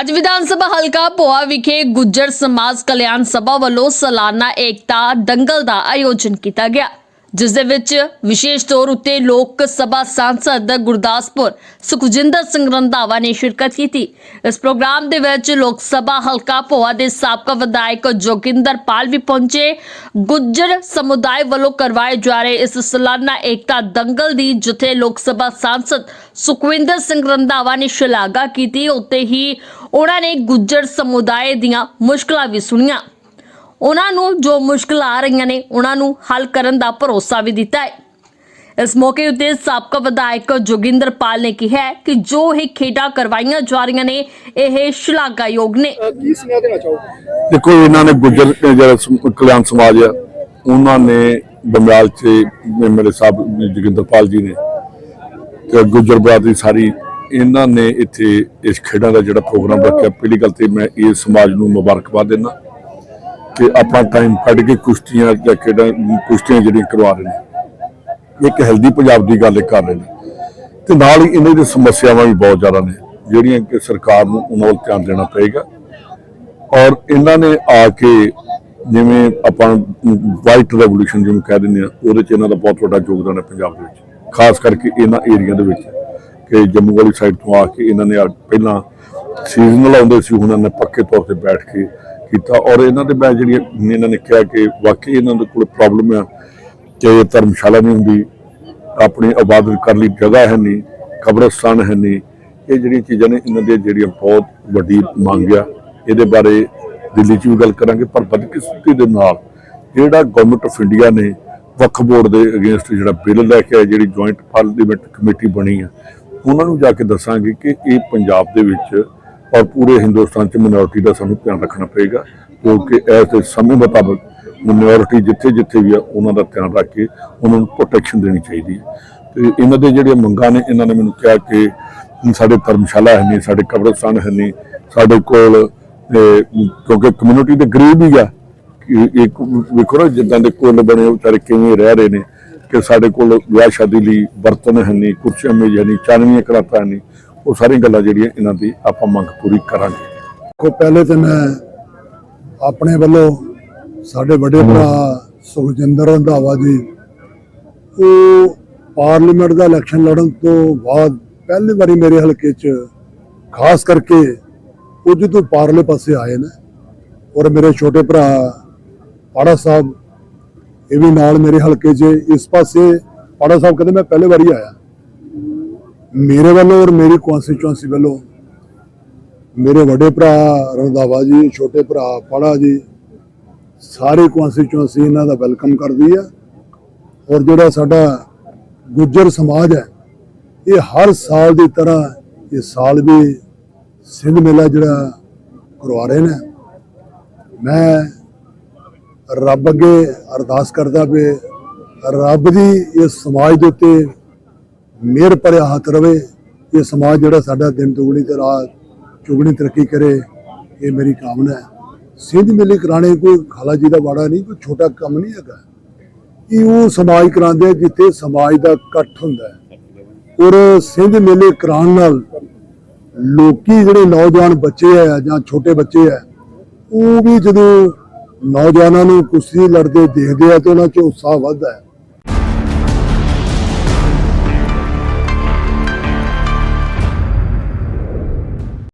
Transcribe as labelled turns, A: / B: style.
A: ਅੱਜ ਵਿਧਾਨ ਸਭਾ ਹਲਕਾ ਭੋਆ ਵਿਖੇ ਗੁੱਜਰ ਸਮਾਜ ਕਲਿਆਣ ਸਭਾ ਵੱਲੋਂ ਸਾਲਾਨਾ ਏਕਤਾ ਦੰਗਲ ਦਾ ਆਯੋਜਨ ਕੀਤਾ ਗਿਆ। ਜਿਸ ਦੇ ਵਿੱਚ ਵਿਸ਼ੇਸ਼ ਤੌਰ ਉੱਤੇ ਲੋਕ ਸਭਾ ਸਾਂਸਦ ਗੁਰਦਾਸਪੁਰ ਸੁਖਜਿੰਦਰ ਸਿੰਘ ਰੰਧਾਵਾ ਨੇ ਸ਼ਿਰਕਤ ਕੀਤੀ। ਇਸ ਪ੍ਰੋਗਰਾਮ ਦੇ ਵਿੱਚ ਲੋਕ ਸਭਾ ਹਲਕਾ ਭੋਆ ਦੇ ਸਾਬਕਾ ਵਿਧਾਇਕ ਜੋਗਿੰਦਰ ਪਾਲ ਵੀ ਪਹੁੰਚੇ। ਗੁੱਜਰ ਸਮੁਦਾਇ ਵੱਲੋਂ ਕਰਵਾਏ ਜਾ ਰਹੇ ਇਸ ਸਾਲਾਨਾ ਏਕਤਾ ਦੰਗਲ ਦੀ ਜਿੱਥੇ ਲੋਕ ਸਭਾ ਸਾਂਸਦ ਸੁਖਵਿੰਦਰ ਸਿੰਘ ਰੰਧਾਵਾ ਨੇ ਸ਼ਲਾਘਾ ਕੀਤੀ ਉੱਤੇ ਹੀ ਉਹਨਾਂ ਨੇ ਗੁੱਜਰ ਸਮੁਦਾਇ ਦੀਆਂ ਮੁਸ਼ਕਲਾਂ ਵੀ ਸੁਣੀਆਂ। ਉਹਨਾਂ ਨੂੰ ਜੋ ਮੁਸ਼ਕਲਾਂ ਆ ਰਹੀਆਂ ਨੇ ਉਹਨਾਂ ਨੂੰ ਹੱਲ ਕਰਨ ਦਾ ਭਰੋਸਾ ਵੀ ਦਿੱਤਾ ਹੈ। ਇਸ ਮੌਕੇ ਉੱਤੇ ਸਾਬਕਾ ਵਿਧਾਇਕ ਜੋਗਿੰਦਰ ਪਾਲ ਨੇ ਕਿਹਾ ਕਿ ਜੋ ਇਹ ਖੇਡਾਂ ਕਰਵਾਈਆਂ ਜਾ ਰਹੀਆਂ ਨੇ ਇਹ ਸ਼ਲਾਘਾਯੋਗ ਨੇ।
B: ਅਹ ਕੀ ਸੁਨੇਹਾ ਦੇਣਾ ਚਾਹੋਗੇ?
C: ਦੇਖੋ ਇਹਨਾਂ ਨੇ ਗੁੱਜਰ ਜਿਹੜਾ ਕਲਿਆਣ ਸਮਾਜ ਆ ਉਹਨਾਂ ਨੇ ਬੰਗਾਲ 'ਚ ਮੇਰੇ ਸਾਹਿਬ ਜੋਗਿੰਦਰਪਾਲ ਜੀ ਨੇ ਤੇ ਗੁੱਜਰ ਬਰਾਦਰੀ ਸਾਰੀ ਇਹਨਾਂ ਨੇ ਇੱਥੇ ਇਸ ਖੇਡਾਂ ਦਾ ਜਿਹੜਾ ਪ੍ਰੋਗਰਾਮ ਰੱਖਿਆ। ਪਹਿਲੀ ਗੱਲ ਤੇ ਮੈਂ ਇਸ ਸਮਾਜ ਨੂੰ ਮੁਬਾਰਕਬਾਦ ਦਿੰਦਾ। ਕਿ ਆਪਾਂ ਟਾਈਮ ਕੱਢ ਕੇ ਕੁਸ਼ਤੀਆਂ ਜਾਂ ਖੇਡਾਂ, ਕੁਸ਼ਤੀਆਂ ਜਿਹੜੀਆਂ ਕਰਵਾ ਰਹੇ ਨੇ। ਇੱਕ ਹੈਲਦੀ ਪੰਜਾਬ ਦੀ ਗੱਲ ਕਰ ਰਹੇ ਨੇ। ਤੇ ਨਾਲ ਹੀ ਇਹਨਾਂ ਦੀ ਸਮੱਸਿਆਵਾਂ ਵੀ ਬਹੁਤ ਜ਼ਿਆਦਾ ਨੇ, ਜਿਹੜੀਆਂ ਕਿ ਸਰਕਾਰ ਨੂੰ ਉਹਨਾਂ ਵੱਲ ਧਿਆਨ ਦੇਣਾ ਪਏਗਾ। ਔਰ ਇਹਨਾਂ ਨੇ ਆ ਕੇ ਜਿਵੇਂ ਆਪਾਂ ਵਾਈਟ ਰੈਵੋਲੂਸ਼ਨ ਜਿਵੇਂ ਕਹਿ ਦਿੰਦੇ ਆ ਉਹਦੇ ਚ ਇਹਨਾਂ ਦਾ ਬਹੁਤ ਵੱਡਾ ਯੋਗਦਾਨ ਹੈ ਪੰਜਾਬ ਦੇ ਵਿੱਚ। ਖਾਸ ਕਰਕੇ ਇਹਨਾਂ ਏਰੀਆ ਦੇ ਵਿੱਚ ਕਿ ਜੰਮੂ ਵਾਲੀ ਸਾਈਡ ਤੋਂ ਆ ਕੇ ਇਹਨਾਂ ਨੇ ਪਹਿਲਾਂ ਸੀਜ਼ਨਲ ਆਉਂਦੇ ਸੀ, ਹੁਣ ਇਹਨਾਂ ਨੇ ਪੱਕੇ ਤੌਰ ਤੇ ਬੈਠ ਕੇ ਕੀਤਾ। ਔਰ ਇਹਨਾਂ ਦੇ ਮੈਂ ਜਿਹੜੀ ਇਹਨਾਂ ਨੇ ਕਿਹਾ ਕਿ ਵਾਕਈ ਇਹਨਾਂ ਦੇ ਕੋਲ ਪ੍ਰੋਬਲਮ ਆ ਕਿ ਧਰਮਸ਼ਾਲਾ ਨਹੀਂ ਹੁੰਦੀ। ਆਪਣੀ ਇਬਾਦਤ ਕਰਨ ਲਈ ਜਗ੍ਹਾ ਹੈ ਨਹੀਂ, ਕਬਰਸਤਾਨ ਹੈ ਨਹੀਂ। ਇਹ ਜਿਹੜੀਆਂ ਚੀਜ਼ਾਂ ਨੇ ਇਹਨਾਂ ਦੀਆਂ ਜਿਹੜੀਆਂ ਬਹੁਤ ਵੱਡੀ ਮੰਗ ਆ। ਇਹਦੇ ਬਾਰੇ ਦਿੱਲੀ 'ਚ ਵੀ ਗੱਲ ਕਰਾਂਗੇ, ਪਰ ਬਦਕਿਸਮਤੀ ਦੇ ਨਾਲ ਜਿਹੜਾ ਗਵਰਨਮੈਂਟ ਆਫ ਇੰਡੀਆ ਨੇ ਵਕਫ ਬੋਰਡ ਦੇ ਅਗੇਂਸਟ ਜਿਹੜਾ ਬਿੱਲ ਲੈ ਕੇ ਆਇਆ, ਜਿਹੜੀ ਜੁਆਇੰਟ ਪਾਰਲੀਮੈਂਟ ਕਮੇਟੀ ਬਣੀ ਆ, ਉਹਨਾਂ ਨੂੰ ਜਾ ਕੇ ਦੱਸਾਂਗੇ ਕਿ ਇਹ ਪੰਜਾਬ ਦੇ ਵਿੱਚ ਔਰ ਪੂਰੇ ਹਿੰਦੁਸਤਾਨ 'ਚ ਮਿਨੋਰਿਟੀ ਦਾ ਸਾਨੂੰ ਧਿਆਨ ਰੱਖਣਾ ਪਏਗਾ ਕਿਉਂਕਿ ਇਸ ਦੇ ਸਮੇਂ ਮੁਤਾਬਕ ਮਿਨੋਰਿਟੀ ਜਿੱਥੇ ਜਿੱਥੇ ਵੀ ਆ, ਉਹਨਾਂ ਦਾ ਧਿਆਨ ਰੱਖ ਕੇ ਉਹਨਾਂ ਨੂੰ ਪ੍ਰੋਟੈਕਸ਼ਨ ਦੇਣੀ ਚਾਹੀਦੀ ਹੈ। ਤੇ ਇਹਨਾਂ ਦੇ ਜਿਹੜੀਆਂ ਮੰਗਾਂ ਨੇ, ਇਹਨਾਂ ਨੇ ਮੈਨੂੰ ਕਿਹਾ ਕਿ ਸਾਡੇ ਧਰਮਸ਼ਾਲਾ ਹੈ ਨਹੀਂ, ਸਾਡੇ ਕਬਰਸਤਾਨ ਹੈ ਨਹੀਂ, ਸਾਡੇ ਕੋਲ ਕਿਉਂਕਿ ਕਮਿਊਨਿਟੀ ਦੇ ਗਰੀਬ ਹੀ ਆ, ਕਿ ਇੱਕ ਵੇਖੋ ਨਾ ਜਿੱਦਾਂ ਦੇ ਕੁੱਲ ਬਣੇ ਵਿਚਾਰੇ ਕਿਵੇਂ ਰਹਿ ਰਹੇ ਨੇ, ਕਿ ਸਾਡੇ ਕੋਲ ਵਿਆਹ ਸ਼ਾਦੀ ਲਈ ਬਰਤਨ ਹੈ ਨਹੀਂ, ਕੁਰਸੀਆਂ ਮੇਜ਼ ਹੈ ਨਹੀਂ, ਚਾਨਵੀਆਂ ਕਰਾਤਾ ਹੈ ਨਹੀਂ ਉਹ ਸਾਰੀਆਂ ਗੱਲਾਂ ਜਿਹੜੀਆਂ ਇਹਨਾਂ ਦੀ ਆਪਾਂ ਮੰਗ ਪੂਰੀ ਕਰਾਂਗੇ।
B: ਕੋ ਪਹਿਲੇ ਤੇ ਮੈਂ ਆਪਣੇ ਵੱਲੋਂ ਸਾਡੇ ਵੱਡੇ ਭਰਾ ਸੁਖਜਿੰਦਰ ਰੰਧਾਵਾ ਜੀ, ਉਹ ਪਾਰਲੀਮੈਂਟ ਦਾ ਇਲੈਕਸ਼ਨ ਲੜਨ ਤੋਂ ਬਾਅਦ ਪਹਿਲੀ ਵਾਰੀ ਮੇਰੇ ਹਲਕੇ 'ਚ, ਖਾਸ ਕਰਕੇ ਉਹ ਜਦੋਂ ਪਾਰਲੇ ਪਾਸੇ ਆਏ ਨੇ ਔਰ ਮੇਰੇ ਛੋਟੇ ਭਰਾ ਪਾੜਾ ਸਾਹਿਬ, ਇਹ ਵੀ ਨਾਲ ਮੇਰੇ ਹਲਕੇ 'ਚ, ਇਸ ਪਾਸੇ ਪਾੜਾ ਸਾਹਿਬ ਕਹਿੰਦੇ ਮੈਂ ਪਹਿਲੇ ਵਾਰੀ ਆਇਆ। ਮੇਰੇ ਵੱਲੋਂ ਔਰ ਮੇਰੀ ਕਨਸਟੀਚੁਐਂਸੀ ਵੱਲੋਂ ਮੇਰੇ ਵੱਡੇ ਭਰਾ ਰੰਧਾਵਾ ਜੀ, ਛੋਟੇ ਭਰਾ ਪਾੜਾ ਜੀ, ਸਾਰੇ ਕਨਸਟੀਚੁਐਂਸੀ ਇਹਨਾਂ ਦਾ ਵੈਲਕਮ ਕਰਦੀ ਆ। ਔਰ ਜਿਹੜਾ ਸਾਡਾ ਗੁੱਜਰ ਸਮਾਜ ਹੈ, ਇਹ ਹਰ ਸਾਲ ਦੀ ਤਰ੍ਹਾਂ ਇਸ ਸਾਲ ਵੀ ਸਿੰਘ ਮੇਲਾ ਜਿਹੜਾ ਕਰਵਾ ਰਹੇ ਨੇ। ਮੈਂ ਰੱਬ ਅੱਗੇ ਅਰਦਾਸ ਕਰਦਾ ਵੀ ਰੱਬ ਦੀ ਇਸ ਸਮਾਜ ਦੇ ਉੱਤੇ ਮਿਹਰ ਭਰਿਆ ਹੱਥ ਰਵੇ, ਇਹ ਸਮਾਜ ਜਿਹੜਾ ਸਾਡਾ ਦਿਨ ਦੁਗਣੀ ਤੇ ਰਾਤ ਚੁਗਣੀ ਤਰੱਕੀ ਕਰੇ, ਇਹ ਮੇਰੀ ਕਾਮਨਾ ਹੈ। ਸਿੰਧ ਮੇਲੇ ਕਰਾਣੇ ਕੋਈ ਖਾਲਾ ਜੀ ਦਾ ਵਾੜਾ ਨਹੀਂ, ਕੋਈ ਛੋਟਾ ਕੰਮ ਨਹੀਂ ਹੈਗਾ। ਇਹ ਉਹ ਸਮਾਜ ਕਰਾਉਂਦੇ ਜਿੱਥੇ ਸਮਾਜ ਦਾ ਇਕੱਠ ਹੁੰਦਾ ਹੈ। ਔਰ ਸਿੰਧ ਮੇਲੇ ਕਰਾਉਣ ਨਾਲ ਲੋਕੀ ਜਿਹੜੇ ਨੌਜਵਾਨ ਬੱਚੇ ਆ ਜਾਂ ਛੋਟੇ ਬੱਚੇ ਆ, ਉਹ ਵੀ ਜਦੋਂ ਨੌਜਵਾਨਾਂ ਨੂੰ ਕੁਸ਼ਤੀ ਲੜਦੇ ਦੇਖਦੇ ਆ ਤੇ ਉਹਨਾਂ 'ਚ ਉਤਸ਼ਾਹ ਵੱਧਦਾ ਹੈ।